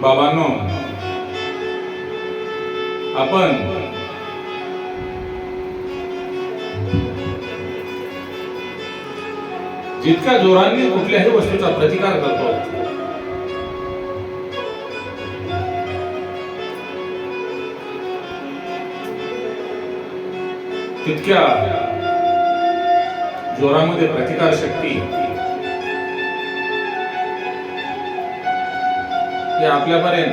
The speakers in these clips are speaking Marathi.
बाबांनो आपण जितक्या जोरांनी कुठल्याही वस्तूचा प्रतिकार करतो तितक्या जोरामध्ये प्रतिकार शक्ती ते आपल्यापर्यंत.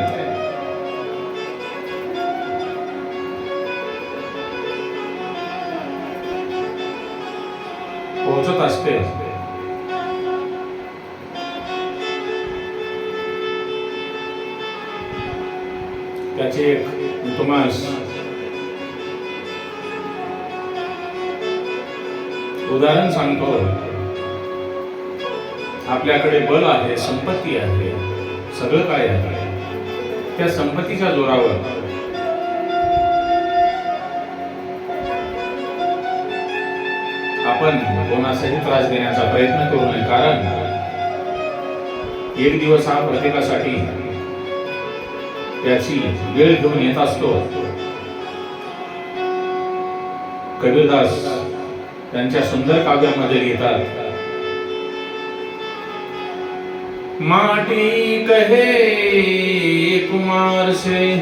पोहोचत असते. त्याचे एक उपमास. उदाहरण सांगतो. आपल्याकडे बल आहे संपत्ती आहे. सगळं काय आहे? त्या संपत्तीच्या जोरावर. आपण कोणाचाही त्रास देण्याचा प्रयत्न करू नये कारण एक दिवस हा प्रत्येकासाठी त्याची वेळ घेऊन येत असतो. कबीरदास त्यांच्या सुंदर काव्यामध्ये लिहितात माटी कहे कुमार से।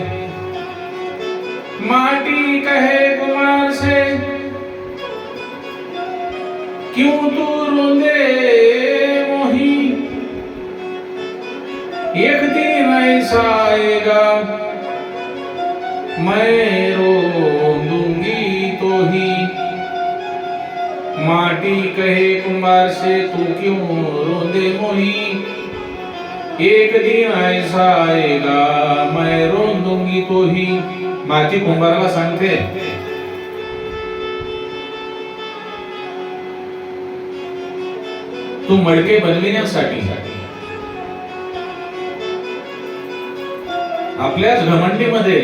माटी कहे कुमार से। क्यों तू रोंदे मोही? एक दिन ऐसा आएगा, मैं रो दूँगी तो ही। माटी कहे कुमार से, तू क्यों रोंदे मोही? एक दिन ऐसा आएगा मैं रोन दूंगी तो ही। माती कुंभाराला सांगते तू मडके बनविण्यासाठी आपल्याच घमंडीमध्ये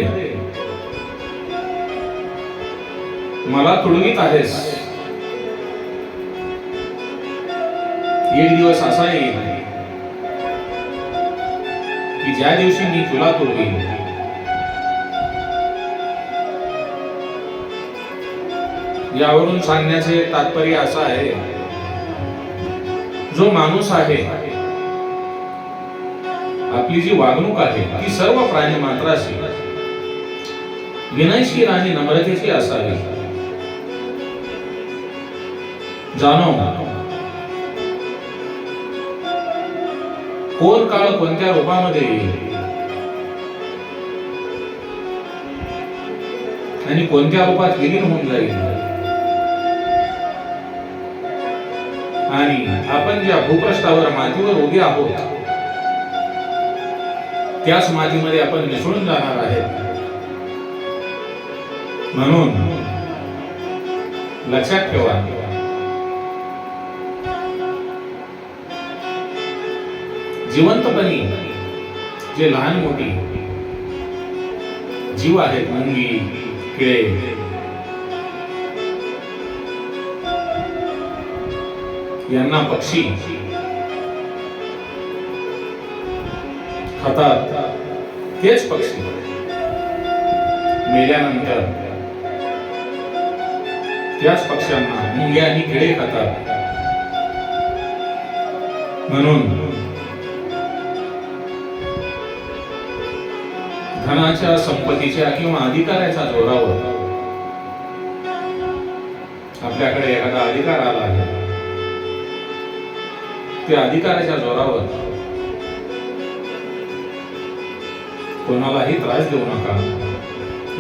मला तुडवीत आहेस. एक दिवस असा येईल की ज्या दिवशी मी तुला तुडवीन यावरून सांगण्याचे तात्पर्य असं आहे जो माणूस आहे आपली जी वागणूक आहे ती सर्व प्राणी मात्राशी विनयशील आणि नम्रतेची असावी. जाणव कोण काळ कोणत्या रूपामध्ये येईल? आणि कोणत्या रूपात विलीन होऊन जाईल? आणि आपण ज्या भूपृष्ठावर मातीवर उभे आहोत त्याच मातीमध्ये आपण मिसळून जाणार आहेत. म्हणून लक्षात ठेवा. जिवंतपणी जे लहान मोठी जीव आहेत मुंगी किळे यांना पक्षी खातात. तेच पक्षी मेल्यानंतर त्याच पक्ष्यांना मुंग्या आणि किडे खातात. म्हणून धनाच्या संपत्तीच्या किंवा अधिकाराच्या जोरावर आपल्याकडे एखादा अधिकार आला आहे. त्या अधिकाराच्या जोरावर कोणालाही त्रास देऊ नका.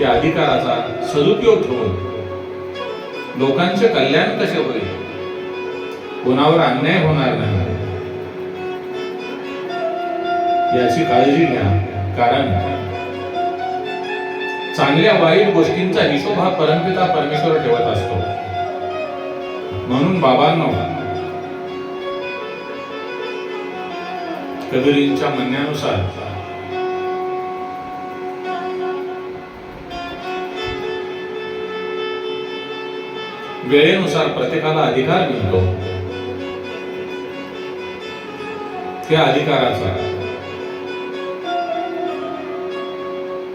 या अधिकाराचा सदुपयोग ठेवून लोकांचे कल्याण कसे होईल? कोणावर अन्याय होणार नाही. याची काळजी घ्या. कारण चांगल्या वाईट गोष्टींचा हिशोब हा परमपिता परमेश्वर ठेवत असतो. म्हणून बाबांनो कबीरींच्या म्हणण्यानुसार वेळेनुसार प्रत्येकाला अधिकार मिळतो. त्या अधिकाराचा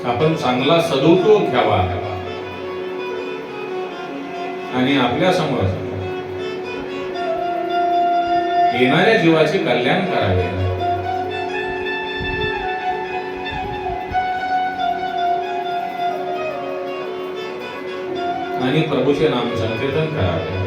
आपण चांगला सदुपयोग घ्यावा. आणि आपल्यासमोर येणाऱ्या जीवाचे कल्याण करावे. आणि प्रभूचे नाम संकीर्तन करावे.